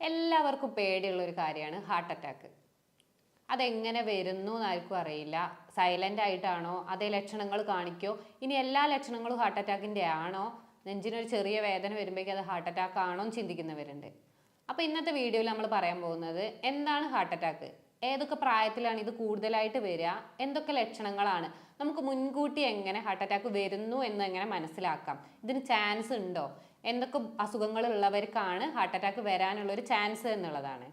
എല്ലാവർക്കും പേടിയുള്ള ഒരു കാര്യമാണ് ഹാർട്ട് അറ്റാക്ക് അതെങ്ങനെ വരുന്നു എന്നാർക്കും അറിയില്ല. സൈലന്റ് ആയിട്ടാണോ? അതേ ലക്ഷണങ്ങൾ കാണിക്കോ? ഇനി എല്ലാ ലക്ഷണങ്ങളും ഹാർട്ട് അറ്റാക്കിന്റെ ആണോ? നെഞ്ചിനൊരു ചെറിയ വേദന വരുമ്പോഴേക്കും അത് ഹാർട്ട് അറ്റാക്ക് ആണോ എന്ന് ചിന്തിക്കുന്നവരുണ്ട്. അപ്പോൾ ഇന്നത്തെ വീഡിയോയിൽ നമ്മൾ പറയാൻ പോകുന്നത് എന്താണ് ഹാർട്ട് അറ്റാക്ക് ഏതൊക്കെ പ്രായത്തിലാണ് ഇത് കൂടുതലായിട്ട് വരിക? എന്തൊക്കെ ലക്ഷണങ്ങളാണ്? നമുക്ക് മുൻകൂട്ടി എങ്ങനെ ഹാർട്ട് അറ്റാക്ക് വരുന്നു എന്ന് എങ്ങനെ മനസ്സിലാക്കാം? ഇതിന് ചാൻസ് ഉണ്ടോ? എന്തൊക്കെ അസുഖങ്ങൾ ഉള്ളവർക്കാണ് ഹാർട്ട് അറ്റാക്ക് വരാനുള്ളൊരു ചാൻസ് എന്നുള്ളതാണ്.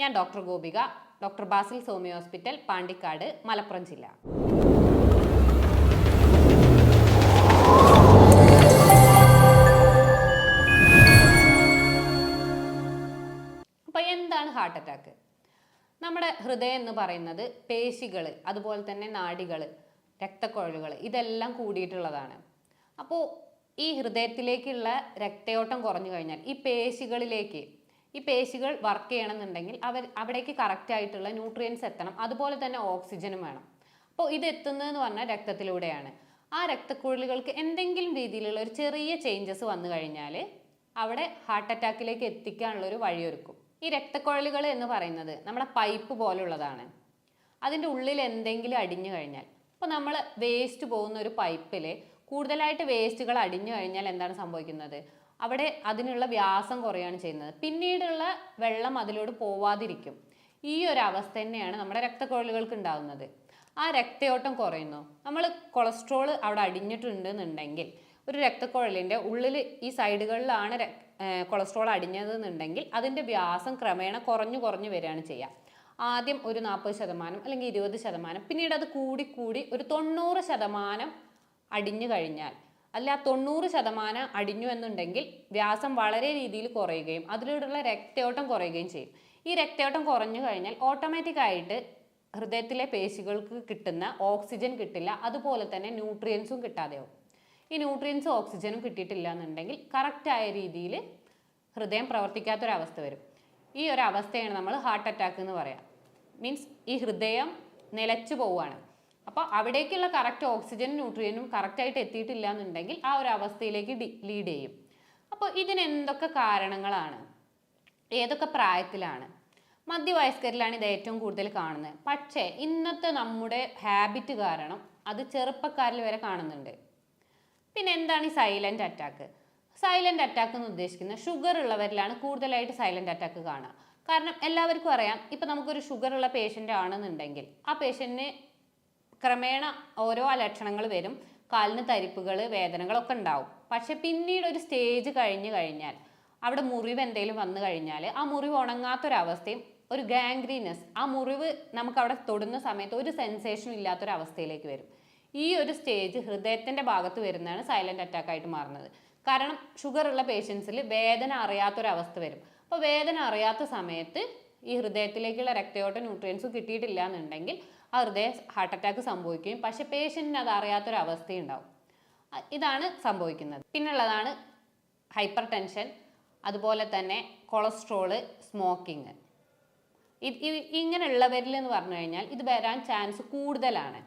ഞാൻ doctor Gopika doctor Basil Somi hospital Pandikkad Malappuram ജില്ല. എന്താണ് ഹാർട്ട് അറ്റാക്ക്? നമ്മുടെ ഹൃദയം എന്ന് പറയുന്നത് പേശികൾ അതുപോലെ തന്നെ നാഡികൾ രക്തക്കുഴലുകൾ ഇതെല്ലാം കൂടിയിട്ടുള്ളതാണ്. അപ്പോൾ ഈ ഹൃദയത്തിലേക്കുള്ള രക്തയോട്ടം കുറഞ്ഞു കഴിഞ്ഞാൽ ഈ പേശികളിലേക്ക് ഈ പേശികൾ വർക്ക് ചെയ്യണമെന്നുണ്ടെങ്കിൽ അവർ അവിടേക്ക് കറക്റ്റ് ആയിട്ടുള്ള ന്യൂട്രിയൻസ് എത്തണം. അതുപോലെ തന്നെ ഓക്സിജനും വേണം. അപ്പോൾ ഇത് എത്തുന്നതെന്ന് പറഞ്ഞാൽ രക്തത്തിലൂടെയാണ്. ആ രക്തക്കുഴലുകൾക്ക് എന്തെങ്കിലും രീതിയിലുള്ള ഒരു ചെറിയ ചേഞ്ചസ് വന്നു കഴിഞ്ഞാൽ അവിടെ ഹാർട്ട് അറ്റാക്കിലേക്ക് എത്തിക്കാനുള്ള ഒരു വഴിയൊരുക്കും. ഈ രക്തക്കുഴലുകൾ എന്ന് പറയുന്നത് നമ്മുടെ പൈപ്പ് പോലുള്ളതാണ്. അതിന്റെ ഉള്ളിൽ എന്തെങ്കിലും അടിഞ്ഞു കഴിഞ്ഞാൽ ഇപ്പോൾ നമ്മൾ വേസ്റ്റ് പോകുന്ന ഒരു പൈപ്പിൽ കൂടുതലായിട്ട് വേസ്റ്റുകൾ അടിഞ്ഞു കഴിഞ്ഞാൽ എന്താണ് സംഭവിക്കുന്നത്? അവിടെ അതിനുള്ള വ്യാസം കുറയാണ് ചെയ്യുന്നത്. പിന്നീടുള്ള വെള്ളം അതിലോട് പോവാതിരിക്കും. ഈ ഒരു അവസ്ഥ തന്നെയാണ് നമ്മുടെ രക്തക്കൊഴലുകൾക്ക് ഉണ്ടാകുന്നത്. ആ രക്തയോട്ടം കുറയുന്നു. നമ്മൾ കൊളസ്ട്രോൾ അവിടെ അടിഞ്ഞിട്ടുണ്ട് എന്നുണ്ടെങ്കിൽ ഒരു രക്തക്കുഴലിന്റെ ഉള്ളിൽ ഈ സൈഡുകളിലാണ് കൊളസ്ട്രോൾ അടിഞ്ഞത് എന്നുണ്ടെങ്കിൽ അതിന്റെ വ്യാസം ക്രമേണ കുറഞ്ഞു കുറഞ്ഞു വരികയാണ് ചെയ്യുക. ആദ്യം ഒരു നാൽപ്പത് ശതമാനം അല്ലെങ്കിൽ ഇരുപത് ശതമാനം പിന്നീട് അത് കൂടി കൂടി ഒരു തൊണ്ണൂറ് ശതമാനം അടിഞ്ഞു കഴിഞ്ഞാൽ. അല്ല തൊണ്ണൂറ് ശതമാനം അടിഞ്ഞു എന്നുണ്ടെങ്കിൽ വ്യാസം വളരെ രീതിയിൽ കുറയുകയും അതിലൂടെയുള്ള രക്തയോട്ടം കുറയുകയും ചെയ്യും. ഈ രക്തയോട്ടം കുറഞ്ഞു കഴിഞ്ഞാൽ ഓട്ടോമാറ്റിക് ആയിട്ട് ഹൃദയത്തിലെ പേശികൾക്ക് കിട്ടുന്ന ഓക്സിജൻ കിട്ടില്ല. അതുപോലെ തന്നെ ന്യൂട്രിയൻസും കിട്ടാതെയാവും ഈ ന്യൂട്രിയൻസും ഓക്സിജനും കിട്ടിയിട്ടില്ല എന്നുണ്ടെങ്കിൽ കറക്റ്റായ രീതിയിൽ ഹൃദയം പ്രവർത്തിക്കാത്തൊരവസ്ഥ വരും. ഈ ഒരു അവസ്ഥയാണ് നമ്മൾ ഹാർട്ട് അറ്റാക്ക് എന്ന് പറയാം. മീൻസ് ഈ ഹൃദയം നിലച്ചു പോവുകയാണ്. അപ്പോൾ അവിടേക്കുള്ള കറക്റ്റ് ഓക്സിജനും ന്യൂട്രിയനും കറക്റ്റായിട്ട് എത്തിയിട്ടില്ല എന്നുണ്ടെങ്കിൽ ആ ഒരു അവസ്ഥയിലേക്ക് ലീഡ് ചെയ്യും. അപ്പോൾ ഇതിന് എന്തൊക്കെ കാരണങ്ങളാണ്? ഏതൊക്കെ പ്രായത്തിലാണ്? മധ്യവയസ്കരിലാണ് ഇത് ഏറ്റവും കൂടുതൽ കാണുന്നത്. പക്ഷേ ഇന്നത്തെ നമ്മുടെ ഹാബിറ്റ് കാരണം അത് ചെറുപ്പക്കാരിൽ വരെ കാണുന്നുണ്ട്. പിന്നെ എന്താണ് ഈ സൈലന്റ് അറ്റാക്ക് സൈലന്റ് അറ്റാക്ക് എന്ന് ഉദ്ദേശിക്കുന്നത് ഷുഗർ ഉള്ളവരിലാണ് കൂടുതലായിട്ട് സൈലന്റ് അറ്റാക്ക് കാണുക. കാരണം എല്ലാവർക്കും അറിയാം ഇപ്പം നമുക്കൊരു ഷുഗർ ഉള്ള പേഷ്യന്റ് ആണെന്നുണ്ടെങ്കിൽ ആ പേഷ്യന്റിന് ക്രമേണ ഓരോ ലക്ഷണങ്ങൾ വരും. കാലിന് തരിപ്പുകൾ വേദനകളൊക്കെ ഉണ്ടാവും. പക്ഷെ പിന്നീട് ഒരു സ്റ്റേജ് കഴിഞ്ഞ് കഴിഞ്ഞാൽ അവിടെ മുറിവ് എന്തെങ്കിലും വന്നു കഴിഞ്ഞാൽ ആ മുറിവ് ഉണങ്ങാത്തൊരവസ്ഥയും ഒരു ഗാംഗ്രീനസ് ആ മുറിവ് നമുക്ക് അവിടെ തൊടുന്ന സമയത്ത് ഒരു സെൻസേഷനും ഇല്ലാത്തൊരവസ്ഥയിലേക്ക് വരും. ഈ ഒരു സ്റ്റേജ് ഹൃദയത്തിന്റെ ഭാഗത്ത് വരുന്നതാണ് സൈലന്റ് അറ്റാക്ക് ആയിട്ട് മാറുന്നത്. കാരണം ഷുഗർ ഉള്ള പേഷ്യൻസിൽ വേദന അറിയാത്തൊരവസ്ഥ വരും. അപ്പോൾ വേദന അറിയാത്ത സമയത്ത് ഈ ഹൃദയത്തിലേക്കുള്ള രക്തയോട്ട ന്യൂട്രിയൻസ് കിട്ടിയിട്ടില്ല എന്നുണ്ടെങ്കിൽ ആ ഹൃദയ ഹാർട്ട് അറ്റാക്ക് സംഭവിക്കുകയും പക്ഷെ പേഷ്യന്റിന് അത് അറിയാത്തൊരവസ്ഥയുണ്ടാവും. ഇതാണ് സംഭവിക്കുന്നത്. പിന്നുള്ളതാണ് ഹൈപ്പർ ടെൻഷൻ അതുപോലെ തന്നെ കൊളസ്ട്രോൾ സ്മോക്കിങ് ഇങ്ങനെയുള്ളവരിൽ എന്ന് പറഞ്ഞു കഴിഞ്ഞാൽ ഇത് വരാൻ ചാൻസ് കൂടുതലാണ്.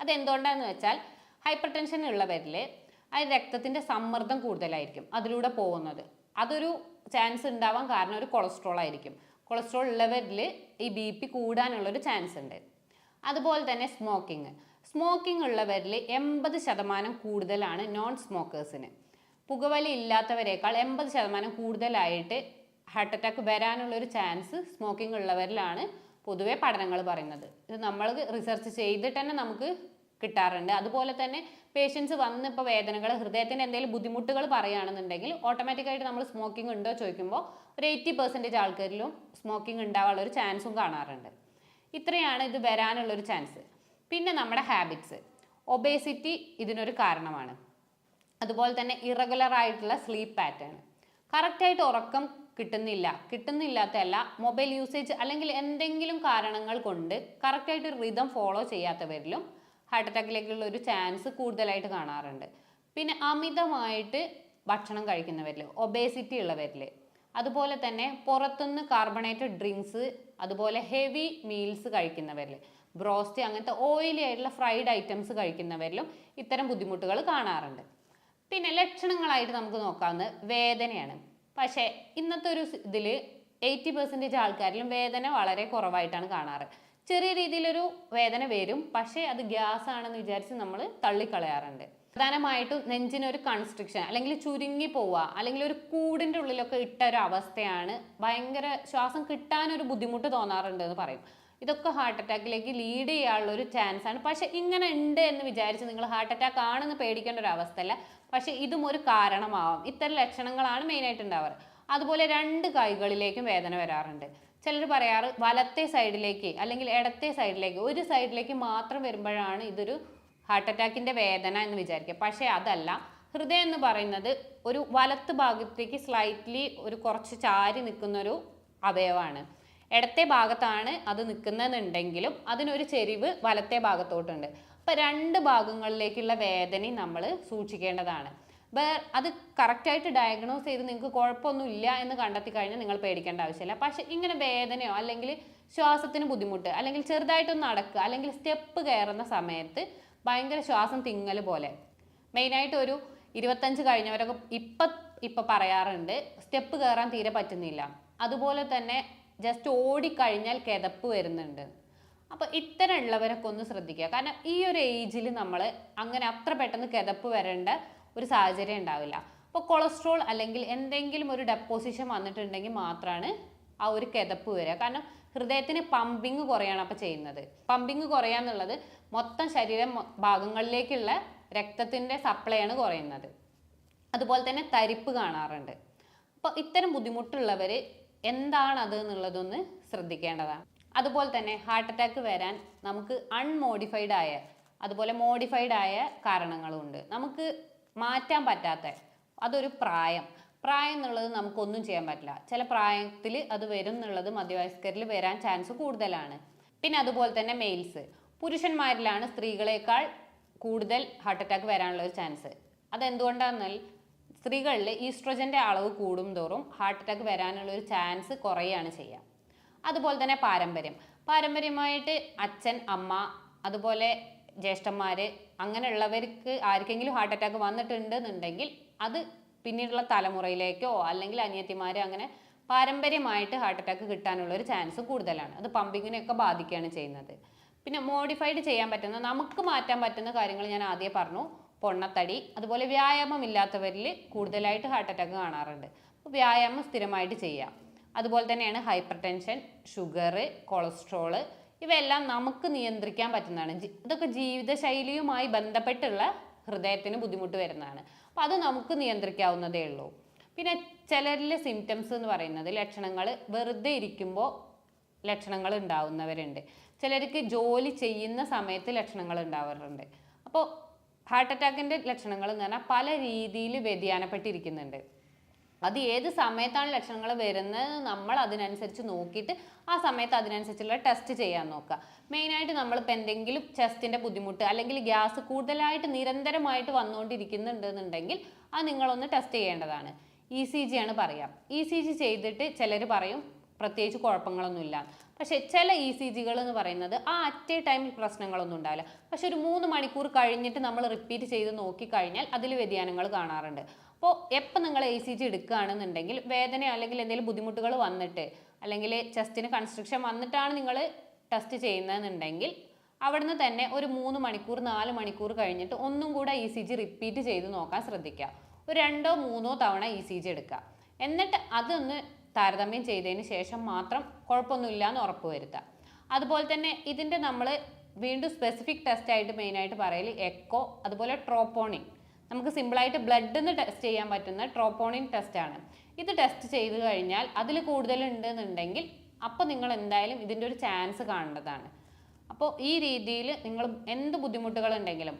അതെന്തുകൊണ്ടാന്ന് വെച്ചാൽ ഹൈപ്പർ ടെൻഷൻ ഉള്ളവരിൽ ആ രക്തത്തിന്റെ സമ്മർദ്ദം കൂടുതലായിരിക്കും അതിലൂടെ പോകുന്നത്. അതൊരു ചാൻസ് ഉണ്ടാവാൻ കാരണം ഒരു കൊളസ്ട്രോൾ ആയിരിക്കും. കൊളസ്ട്രോൾ ഉള്ളവരിൽ ഈ ബി പി കൂടാനുള്ളൊരു ചാൻസ് ഉണ്ട്. അതുപോലെ തന്നെ സ്മോക്കിംഗ് സ്മോക്കിംഗ് ഉള്ളവരിൽ എൺപത് ശതമാനം കൂടുതലാണ് നോൺ സ്മോക്കേഴ്സിന് പുകവലി ഇല്ലാത്തവരെക്കാൾ എൺപത് ശതമാനം കൂടുതലായിട്ട് ഹാർട്ട് അറ്റാക്ക് വരാനുള്ളൊരു ചാൻസ് സ്മോക്കിംഗ് ഉള്ളവരിലാണ് പൊതുവേ പഠനങ്ങൾ പറയുന്നത്. ഇത് നമ്മൾ റിസർച്ച് ചെയ്തിട്ട് തന്നെ നമുക്ക് കിട്ടാറുണ്ട്. അതുപോലെ തന്നെ പേഷ്യൻസ് വന്ന് ഇപ്പോൾ വേദനകൾ ഹൃദയത്തിന്റെ എന്തെങ്കിലും ബുദ്ധിമുട്ടുകൾ പറയുകയാണെന്നുണ്ടെങ്കിൽ ഓട്ടോമാറ്റിക്കായിട്ട് നമ്മൾ സ്മോക്കിംഗ് ഉണ്ടോ ചോദിക്കുമ്പോൾ ഒരു എയ്റ്റി പെർസെന്റേജ് ആൾക്കാരിലും സ്മോക്കിംഗ് ഉണ്ടാവാനുള്ള ഒരു ചാൻസും കാണാറുണ്ട്. ഇത്രയാണ് ഇത് വരാനുള്ളൊരു ചാൻസ്. പിന്നെ നമ്മുടെ ഹാബിറ്റ്സ് ഒബേസിറ്റി ഇതിനൊരു കാരണമാണ്. അതുപോലെ തന്നെ ഇറഗുലർ ആയിട്ടുള്ള സ്ലീപ്പ് പാറ്റേൺ കറക്റ്റായിട്ട് ഉറക്കം കിട്ടുന്നില്ല. കിട്ടുന്നില്ലാത്തല്ല മൊബൈൽ യൂസേജ് അല്ലെങ്കിൽ എന്തെങ്കിലും കാരണങ്ങൾ കൊണ്ട് കറക്റ്റായിട്ട് റിതം ഫോളോ ചെയ്യാത്തവരിലും ഹാർട്ട് അറ്റാക്കിലേക്കുള്ള ഒരു ചാൻസ് കൂടുതലായിട്ട് കാണാറുണ്ട്. പിന്നെ അമിതമായിട്ട് ഭക്ഷണം കഴിക്കുന്നവരിൽ ഒബേസിറ്റി ഉള്ളവരിൽ അതുപോലെ തന്നെ പുറത്തുനിന്ന് കാർബണേറ്റഡ് ഡ്രിങ്ക്സ് അതുപോലെ ഹെവി മീൽസ് കഴിക്കുന്നവരിൽ ബ്രോസ്റ്റ് അങ്ങനത്തെ ഓയിലി ആയിട്ടുള്ള ഫ്രൈഡ് ഐറ്റംസ് കഴിക്കുന്നവരിലും ഇത്തരം ബുദ്ധിമുട്ടുകൾ കാണാറുണ്ട്. പിന്നെ ലക്ഷണങ്ങളായിട്ട് നമുക്ക് നോക്കാവുന്നത് വേദനയാണ്. പക്ഷേ ഇന്നത്തെ ഒരു ഇതിൽ എയ്റ്റി പെർസെന്റേജ് ആൾക്കാരിലും വേദന വളരെ കുറവായിട്ടാണ് കാണാറ്. ചെറിയ രീതിയിലൊരു വേദന വരും. പക്ഷേ അത് ഗ്യാസ് ആണെന്ന് വിചാരിച്ച് നമ്മൾ തള്ളിക്കളയാറുണ്ട്. പ്രധാനമായിട്ടും നെഞ്ചിനൊരു കൺസ്ട്രിക്ഷൻ അല്ലെങ്കിൽ ചുരുങ്ങി പോവുക അല്ലെങ്കിൽ ഒരു കൂടിന്റെ ഉള്ളിലൊക്കെ ഇട്ട ഒരു അവസ്ഥയാണ് ഭയങ്കര ശ്വാസം കിട്ടാനൊരു ബുദ്ധിമുട്ട് തോന്നാറുണ്ട് എന്ന് പറയും. ഇതൊക്കെ ഹാർട്ട് അറ്റാക്കിലേക്ക് ലീഡ് ചെയ്യാനുള്ള ഒരു ചാൻസ് ആണ്. പക്ഷെ ഇങ്ങനെ ഉണ്ട് എന്ന് വിചാരിച്ച് നിങ്ങൾ ഹാർട്ട് അറ്റാക്ക് ആണെന്ന് പേടിക്കേണ്ട ഒരു അവസ്ഥയല്ല. പക്ഷെ ഇതും ഒരു കാരണമാവാം. ഇത്തരം ലക്ഷണങ്ങളാണ് മെയിനായിട്ട് ഉണ്ടാവാറ്. അതുപോലെ രണ്ട് കൈകളിലേക്കും വേദന വരാറുണ്ട്. ചിലർ പറയാറ് വലത്തെ സൈഡിലേക്ക് അല്ലെങ്കിൽ ഇടത്തെ സൈഡിലേക്ക് ഒരു സൈഡിലേക്ക് മാത്രം വരുമ്പോഴാണ് ഇതൊരു ഹാർട്ട് അറ്റാക്കിന്റെ വേദന എന്ന് വിചാരിക്കുക. പക്ഷേ അതല്ല ഹൃദയം എന്ന് പറയുന്നത് ഒരു വലത്ത് ഭാഗത്തേക്ക് സ്ലൈറ്റ്ലി ഒരു കുറച്ച് ചാരി നിൽക്കുന്നൊരു അവയവമാണ്. ഇടത്തെ ഭാഗത്താണ് അത് നിൽക്കുന്നതെന്നുണ്ടെങ്കിലും അതിനൊരു ചെരിവ് വലത്തെ ഭാഗത്തോട്ടുണ്ട്. അപ്പോൾ രണ്ട് ഭാഗങ്ങളിലേക്കുള്ള വേദനയും നമ്മൾ സൂക്ഷിക്കേണ്ടതാണ്. അത് കറക്റ്റായിട്ട് ഡയഗ്നോസ് ചെയ്ത് നിങ്ങൾക്ക് കുഴപ്പമൊന്നുമില്ല എന്ന് കണ്ടെത്തി കഴിഞ്ഞാൽ നിങ്ങൾ പേടിക്കേണ്ട ആവശ്യമില്ല. പക്ഷേ ഇങ്ങനെ വേദനയോ അല്ലെങ്കിൽ ശ്വാസത്തിന് ബുദ്ധിമുട്ട് അല്ലെങ്കിൽ ചെറുതായിട്ടൊന്ന് നടക്കുക അല്ലെങ്കിൽ സ്റ്റെപ്പ് കയറുന്ന സമയത്ത് ഭയങ്കര ശ്വാസം തിങ്ങൽ പോലെ. മെയിനായിട്ട് ഒരു ഇരുപത്തഞ്ച് കഴിഞ്ഞവരൊക്കെ ഇപ്പം ഇപ്പം പറയാറുണ്ട് സ്റ്റെപ്പ് കയറാൻ തീരെ പറ്റുന്നില്ല. അതുപോലെ തന്നെ ജസ്റ്റ് ഓടിക്കഴിഞ്ഞാൽ കിതപ്പ് വരുന്നുണ്ട്. അപ്പോൾ ഇത്തരം ഉള്ളവരൊക്കെ ഒന്ന് ശ്രദ്ധിക്കുക. കാരണം ഈ ഒരു ഏജിൽ നമ്മൾ അങ്ങനെ അത്ര പെട്ടെന്ന് കിതപ്പ് വരേണ്ട ഒരു സാഹചര്യം ഉണ്ടാവില്ല. അപ്പോൾ കൊളസ്ട്രോൾ അല്ലെങ്കിൽ എന്തെങ്കിലും ഒരു ഡെപ്പോസിഷൻ വന്നിട്ടുണ്ടെങ്കിൽ മാത്രമാണ് ആ ഒരു കിതപ്പ് വരിക. കാരണം ഹൃദയത്തിന് പമ്പിങ് കുറയാണ് അപ്പോൾ ചെയ്യുന്നത്. പമ്പിങ് കുറയാന്നുള്ളത് മൊത്തം ശരീരം ഭാഗങ്ങളിലേക്കുള്ള രക്തത്തിന്റെ സപ്ലൈയാണ് കുറയുന്നത്. അതുപോലെ തന്നെ തരിപ്പ് കാണാറുണ്ട്. അപ്പോൾ ഇത്തരം ബുദ്ധിമുട്ടുള്ളവർ എന്താണത് എന്നുള്ളതൊന്ന് ശ്രദ്ധിക്കേണ്ടതാണ്. അതുപോലെ തന്നെ ഹാർട്ട് അറ്റാക്ക് വരാൻ നമുക്ക് അൺമോഡിഫൈഡ് ആയ അതുപോലെ മോഡിഫൈഡ് ആയ കാരണങ്ങളുണ്ട്. നമുക്ക് മാറ്റാൻ പറ്റാത്ത അതൊരു പ്രായം. പ്രായം എന്നുള്ളത് നമുക്കൊന്നും ചെയ്യാൻ പറ്റില്ല. ചില പ്രായത്തിൽ അത് വരും എന്നുള്ളത് മധ്യവയസ്കരിൽ വരാൻ ചാൻസ് കൂടുതലാണ്. പിന്നെ അതുപോലെ തന്നെ മെയിൽസ് പുരുഷന്മാരിലാണ് സ്ത്രീകളെക്കാൾ കൂടുതൽ ഹാർട്ട് അറ്റാക്ക് വരാനുള്ള ഒരു ചാൻസ് അതെന്തുകൊണ്ടാണെന്നാൽ സ്ത്രീകളിൽ ഈസ്ട്രോജന്റെ അളവ് കൂടും തോറും ഹാർട്ട് അറ്റാക്ക് വരാനുള്ള ഒരു ചാൻസ് കുറയുകയാണ് ചെയ്യുക. അതുപോലെ തന്നെ പാരമ്പര്യം. പാരമ്പര്യമായിട്ട് അച്ഛൻ അമ്മ അതുപോലെ ജ്യേഷ്ഠന്മാർ അങ്ങനെയുള്ളവർക്ക് ആർക്കെങ്കിലും ഹാർട്ട് അറ്റാക്ക് വന്നിട്ടുണ്ടെന്നുണ്ടെങ്കിൽ അത് പിന്നീടുള്ള തലമുറയിലേക്കോ അല്ലെങ്കിൽ അനിയത്തിമാർ അങ്ങനെ പാരമ്പര്യമായിട്ട് ഹാർട്ട് അറ്റാക്ക് കിട്ടാനുള്ള ഒരു ചാൻസ് കൂടുതലാണ്. അത് പമ്പിങ്ങിനെയൊക്കെ ബാധിക്കുകയാണ് ചെയ്യുന്നത്. പിന്നെ മോഡിഫൈഡ് ചെയ്യാൻ പറ്റുന്ന നമുക്ക് മാറ്റാൻ പറ്റുന്ന കാര്യങ്ങൾ ഞാൻ ആദ്യം പറഞ്ഞു. പൊണ്ണത്തടി അതുപോലെ വ്യായാമം ഇല്ലാത്തവരിൽ കൂടുതലായിട്ട് ഹാർട്ട് അറ്റാക്ക് കാണാറുണ്ട്. അപ്പോൾ വ്യായാമം സ്ഥിരമായിട്ട് ചെയ്യാം അതുപോലെ തന്നെയാണ് ഹൈപ്പർ ടെൻഷൻ ഷുഗർ കൊളസ്ട്രോൾ ഇവയെല്ലാം നമുക്ക് നിയന്ത്രിക്കാൻ പറ്റുന്നതാണ്. ഇതൊക്കെ ജീവിതശൈലിയുമായി ബന്ധപ്പെട്ടുള്ള ഹൃദയത്തിന് ബുദ്ധിമുട്ട് വരുന്നതാണ്. അപ്പോൾ അത് നമുക്ക് നിയന്ത്രിക്കാവുന്നതേ ഉള്ളൂ. പിന്നെ ചിലരിലെ സിംറ്റംസ് എന്ന് പറയുന്നത് ലക്ഷണങ്ങൾ വെറുതെ ഇരിക്കുമ്പോൾ ലക്ഷണങ്ങൾ ഉണ്ടാവുന്നവരുണ്ട്. ചിലർക്ക് ജോലി ചെയ്യുന്ന സമയത്ത് ലക്ഷണങ്ങൾ ഉണ്ടാവാറുണ്ട്. അപ്പോൾ ഹാർട്ട് അറ്റാക്കിന്റെ ലക്ഷണങ്ങൾ എന്ന് പറഞ്ഞാൽ പല രീതിയിൽ വ്യതിയാനപ്പെട്ടിരിക്കുന്നുണ്ട്. അത് ഏത് സമയത്താണ് ലക്ഷണങ്ങൾ വരുന്നത് നമ്മൾ അതിനനുസരിച്ച് നോക്കിയിട്ട് ആ സമയത്ത് അതിനനുസരിച്ചുള്ള ടെസ്റ്റ് ചെയ്യാൻ നോക്കുക. മെയിനായിട്ട് നമ്മളിപ്പോൾ എന്തെങ്കിലും ചെസ്റ്റിന്റെ ബുദ്ധിമുട്ട് അല്ലെങ്കിൽ ഗ്യാസ് കൂടുതലായിട്ട് നിരന്തരമായിട്ട് വന്നുകൊണ്ടിരിക്കുന്നുണ്ടെന്നുണ്ടെങ്കിൽ അത് നിങ്ങളൊന്ന് ടെസ്റ്റ് ചെയ്യേണ്ടതാണ്. ഇ സി ജി ആണ് പറയാം. ഇ സി ജി ചെയ്തിട്ട് ചിലർ പറയും പ്രത്യേകിച്ച് കുഴപ്പങ്ങളൊന്നുമില്ല. പക്ഷേ ചില ഇ സി ജികൾ എന്ന് പറയുന്നത് ആ അറ്റേ ടൈമിൽ പ്രശ്നങ്ങളൊന്നും ഉണ്ടാവില്ല. പക്ഷെ ഒരു മൂന്ന് മണിക്കൂർ കഴിഞ്ഞിട്ട് നമ്മൾ റിപ്പീറ്റ് ചെയ്ത് നോക്കിക്കഴിഞ്ഞാൽ അതിൽ വ്യതിയാനങ്ങൾ കാണാറുണ്ട്. അപ്പോൾ എപ്പോൾ നിങ്ങൾ എ സി ജി എടുക്കുകയാണെന്നുണ്ടെങ്കിൽ വേദന അല്ലെങ്കിൽ എന്തെങ്കിലും ബുദ്ധിമുട്ടുകൾ വന്നിട്ട് അല്ലെങ്കിൽ ചെസ്റ്റിന് കൺസ്ട്രക്ഷൻ വന്നിട്ടാണ് നിങ്ങൾ ടെസ്റ്റ് ചെയ്യുന്നതെന്നുണ്ടെങ്കിൽ അവിടുന്ന് തന്നെ ഒരു മൂന്ന് മണിക്കൂർ നാല് മണിക്കൂർ കഴിഞ്ഞിട്ട് ഒന്നും കൂടെ ഇ സി ജി റിപ്പീറ്റ് ചെയ്ത് നോക്കാൻ ശ്രദ്ധിക്കുക. ഒരു രണ്ടോ മൂന്നോ തവണ ഇ സി ജി എടുക്കുക. എന്നിട്ട് അതൊന്ന് താരതമ്യം ചെയ്തതിന് ശേഷം മാത്രം കുഴപ്പമൊന്നുമില്ല എന്ന് ഉറപ്പ് വരുത്തുക. അതുപോലെ തന്നെ ഇതിന്റെ നമ്മൾ വീണ്ടും സ്പെസിഫിക് ടെസ്റ്റായിട്ട് മെയിനായിട്ട് പറയൽ എക്കോ അതുപോലെ ട്രോപ്പോണിൻ നമുക്ക് സിമ്പിളായിട്ട് ബ്ലഡ് നിന്ന് ടെസ്റ്റ് ചെയ്യാൻ പറ്റുന്ന ട്രോപ്പോണിൻ ടെസ്റ്റാണ് ഇത് ടെസ്റ്റ് ചെയ്ത് കഴിഞ്ഞാൽ അതിൽ കൂടുതലുണ്ടെന്നുണ്ടെങ്കിൽ അപ്പോൾ നിങ്ങൾ എന്തായാലും ഇതിന്റെ ഒരു ചാൻസ് കാണേണ്ടതാണ് അപ്പോൾ ഈ രീതിയിൽ നിങ്ങൾ എന്ത് ബുദ്ധിമുട്ടുകളുണ്ടെങ്കിലും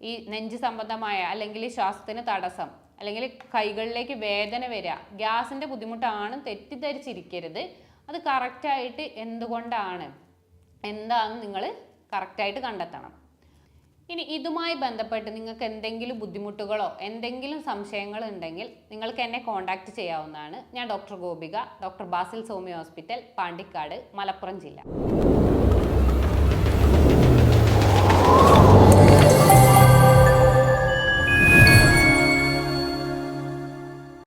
ഈ നെഞ്ച് സംബന്ധമായ അല്ലെങ്കിൽ ശ്വാസത്തിന് തടസ്സം അല്ലെങ്കിൽ കൈകളിലേക്ക് വേദന വരിക ഗ്യാസിന്റെ ബുദ്ധിമുട്ടാണ് തെറ്റിദ്ധരിച്ചിരിക്കരുത്. അത് കറക്റ്റായിട്ട് എന്തുകൊണ്ടാണ്? എന്താണെന്ന് നിങ്ങൾ കറക്റ്റായിട്ട് കണ്ടെത്തണം. ഇനി ഇതുമായി ബന്ധപ്പെട്ട് നിങ്ങൾക്ക് എന്തെങ്കിലും ബുദ്ധിമുട്ടുകളോ എന്തെങ്കിലും സംശയങ്ങൾ ഉണ്ടെങ്കിൽ നിങ്ങൾക്ക് എന്നെ കോൺടാക്റ്റ് ചെയ്യാവുന്നതാണ്. ഞാൻ doctor Gopika doctor Basil Somi hospital Pandikkad Malappuram ജില്ല.